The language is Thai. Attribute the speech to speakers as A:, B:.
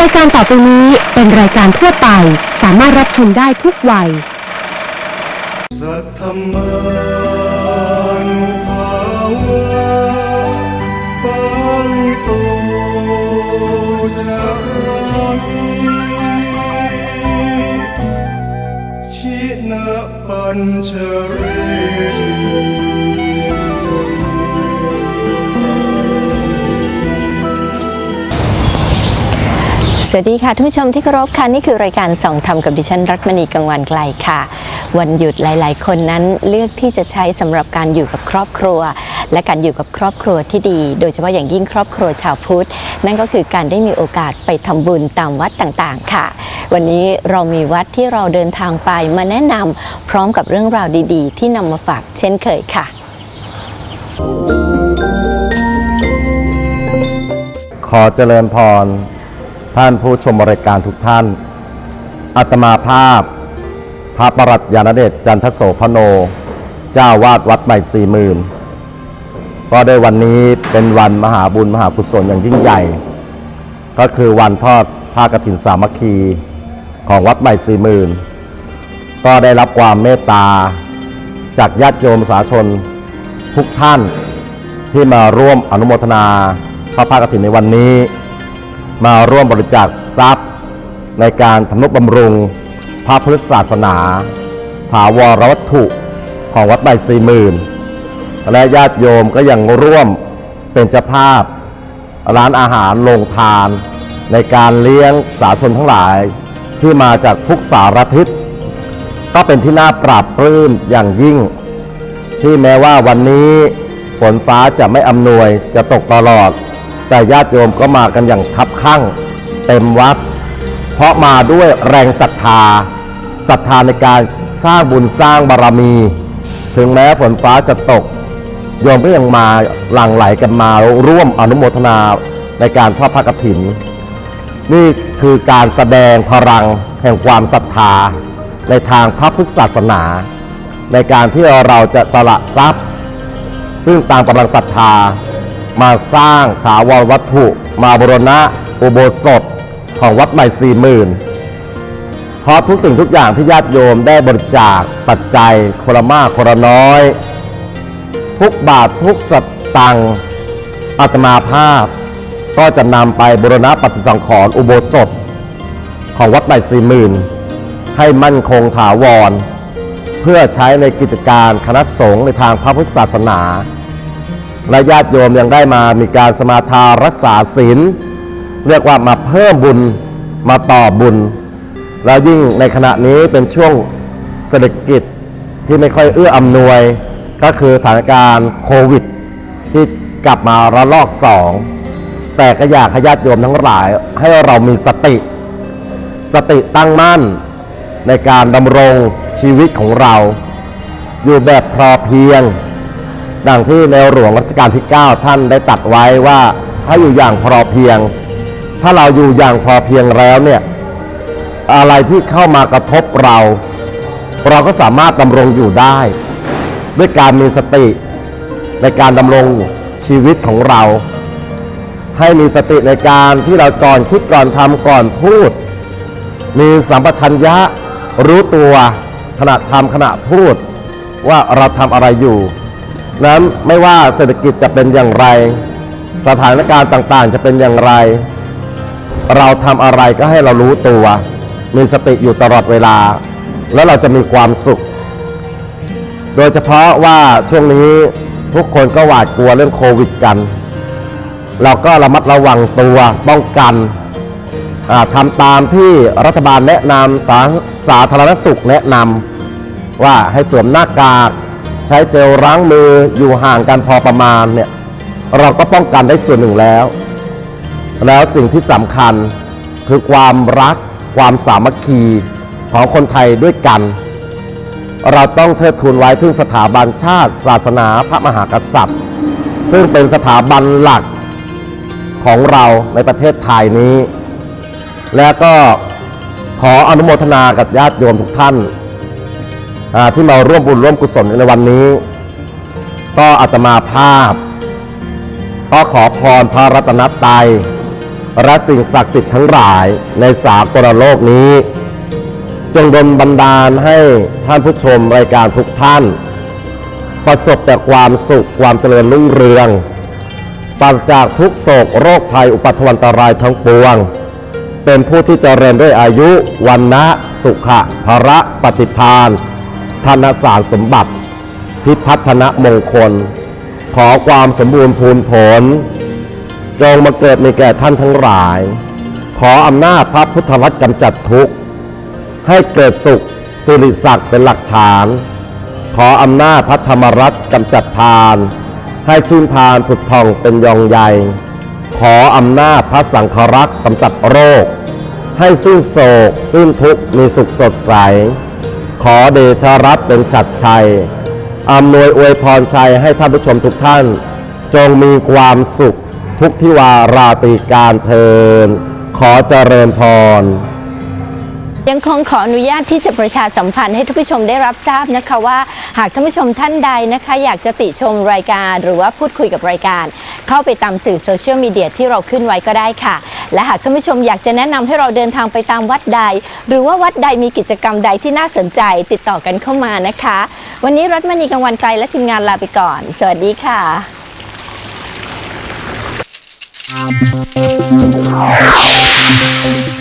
A: รายการต่อไปนี้เป็นรายการทั่วไป สามารถรับชมได้ทุกวัย
B: สัทธมานุภาวะปาลิโตจามิชินะปัญชเร
C: สวัสดีค่ะท่านผู้ชมที่เคารพค่ะนี่คือรายการส่องธรรมกับดิฉันรัตมณีกังวันไกลค่ะ วันหยุดหลาย ๆ คนนั้นเลือกที่จะใช้สำหรับการอยู่กับครอบครัว และการอยู่กับครอบครัวที่ดี โดยเฉพาะอย่างยิ่งครอบครัวชาวพุทธ นั่นก็คือการได้มีโอกาสไปทำบุญตามวัดต่าง ๆ ค่ะ วันนี้เรามีวัดที่เราเดินทางไปมาแนะนำพร้อมกับเรื่องราวดี ๆ ที่นำมาฝากเช่นเคยค่ะ
D: ขอเจริญพร ท่านผู้ชมรายการทุกท่าน อัตมาภาพ พระประหลัดยานเดชจันทโสพโน เจ้าวาดวัดใหม่สี่หมื่นก็ได้วันนี้เป็นวันมหาบุญมหากุศลอย่างยิ่งใหญ่ ก็คือวันทอดผ้ากฐินสามัคคีของวัดใหม่สี่หมื่นก็ได้รับความเมตตา จากญาติโยมสาชนทุกท่านที่มาร่วมอนุโมทนาพระภาคกฐินในวันนี้ มาร่วมบริจาคทรัพย์ ในการทำนุบำรุง พระพุทธศาสนา ถาวรวัตถุของวัดใบสี่หมื่นและญาติโยมก็ยังร่วมเป็นเจ้าภาพ ร้านอาหารโรงทาน ในการเลี้ยงสาชนทั้งหลาย ที่มาจากทุกสารทิศก็เป็นที่น่าปราบปลื้มอย่างยิ่ง ที่แม้ว่าวันนี้ฝนฟ้าจะไม่อำนวยจะตกตลอด แต่ญาติโยมก็มากันอย่างคับข้างเต็มวัด เพราะมาด้วยแรงศรัทธาศรัทธาในการสร้างบุญสร้างบารมี ถึงแม้ฝนฟ้าจะตก โยมก็ยังมาหลั่งไหลกันมาร่วมอนุโมทนาในการทอดพระกฐิน นี่คือการแสดงพลังแห่งความศรัทธาในทางพระพุทธศาสนา ในการที่เราจะสละทรัพย์ ซึ่งตามกำลังศรัทธา มาสร้างถาวรวัตถุ มาบรณะอุโบสถของวัดใหม่สี่หมื่นเพราะทุกสิ่งทุกอย่างที่ญาติโยมได้บริจาคปัจจัยคนละมากคนละน้อย ทุกบาททุกสตังค์อาตมาภาพ ก็จะนำไปบรณะปฏิสังขรณ์อุโบสถ ของวัดใหม่สี่หมื่นให้มั่นคงถาวร เพื่อใช้ในกิจการคณะสงฆ์ในทางพระพุทธศาสนา และญาติโยมยังได้มามีการสมาทานรักษาศีลเรียกว่ามาเพิ่มบุญมาต่อบุญ แล้วยิ่งในขณะนี้เป็นช่วงเศรษฐกิจที่ไม่ค่อยเอื้ออำนวย ก็คือสถานการณ์โควิด ที่กลับมาระลอกสองแต่ก็อยากให้ญาติโยมทั้งหลายให้เรามีสติ สติตั้งมั่นในการดำรงชีวิตของเรา อยู่แบบพอเพียง ดังที่ในหลวงรัชกาลที่ 9 ท่านได้ตัดไว้ว่าให้อยู่อย่างพอเพียง ถ้าเราอยู่อย่างพอเพียงแล้วเนี่ยอะไรที่เข้ามากระทบเรา เราก็สามารถดำรงอยู่ได้ ด้วยการมีสติในการดำรงชีวิตของเรา ให้มีสติในการที่เราก่อนคิดก่อนทำก่อนพูด มีสัมปชัญญะรู้ตัวขณะทำขณะพูดว่าเราทำอะไรอยู่ นั้นไม่ว่าเศรษฐกิจจะเป็นอย่างไร สถานการณ์ต่างๆ จะเป็นอย่างไร เราทำอะไรก็ให้เรารู้ตัว มีสติอยู่ตลอดเวลา แล้วเราจะมีความสุข โดยเฉพาะว่าช่วงนี้ทุกคนก็หวาดกลัวเรื่องโควิดกัน เราก็ระมัดระวังตัวป้องกันทำตามที่รัฐบาลแนะนำสาสาธารณสุขแนะนำว่าให้สวมหน้ากาก ใช้เจลล้างมืออยู่ห่างกันพอประมาณเนี่ยเราก็ป้องกันได้ส่วนหนึ่งแล้ว แล้วสิ่งที่สำคัญคือความรักความสามัคคีของคนไทยด้วยกัน เราต้องเทิดทูนไว้ถึงสถาบันชาติ ศาสนาพระมหากษัตริย์ ซึ่งเป็นสถาบันหลักของเราในประเทศไทยนี้ แล้วก็ขออนุโมทนากับญาติโยมทุกท่าน ที่มาร่วมบุญร่วมกุศลในวันนี้ ก็อาตมาภาพ ก็ขอพรพระรัตนตรัยและสิ่งศักดิ์สิทธิ์ทั้งหลายในสากลโลกนี้ จงดลบันดาลให้ท่านผู้ชมรายการทุกท่าน ประสบแต่ความสุขความเจริญรุ่งเรืองปราศจากทุกโศกโรคภัยอุปทวันตรายทั้งปวง เป็นผู้ที่เจริญด้วยอายุวันนะสุขะภระปฏิพาน ธนสารสมบัติ พิพัฒนมงคล ขอความสมบูรณ์พูนผล จงมาเกิดในแก่ท่านทั้งหลาย ขออำนาจพระพุทธรัตน์กำจัดทุกข์ ให้เกิดสุขสิริศักดิ์เป็นหลักฐาน ขออำนาจพระธรรมรัตน์กำจัดพาน ให้ชื่นพานผุดพองเป็นยองใยขออำนาจพระสังฆรักษ์กำจัดโรค ให้สิ้นโศกสิ้นทุกข์มีสุขสดใส อเดชะรัตเป็นฉัดชัยอำนวยอวยพรชัยให้ท่านผู้ชมทุกท่าน จงมีความสุขทุกที่วาราตรีการเทิน ขอเจริญพร
C: ยังคงขออนุญาตที่จะประชาสัมพันธ์ให้ท่านผู้ชมได้รับทราบนะคะว่า หากท่านผู้ชมท่านใดนะคะ อยากจะติชมรายการหรือว่าพูดคุยกับรายการ เข้าไปตามสื่อโซเชียลมีเดียที่เราขึ้นไว้ก็ได้ค่ะ และหากท่านผู้ชมอยากจะแนะนำให้เราเดินทางไปตามวัดใด หรือว่าวัดใดมีกิจกรรมใดที่น่าสนใจติดต่อกันเข้ามานะคะ วันนี้รัตมณีกังวันไกลและทีมงานลาไปก่อน สวัสดีค่ะ
B: Thank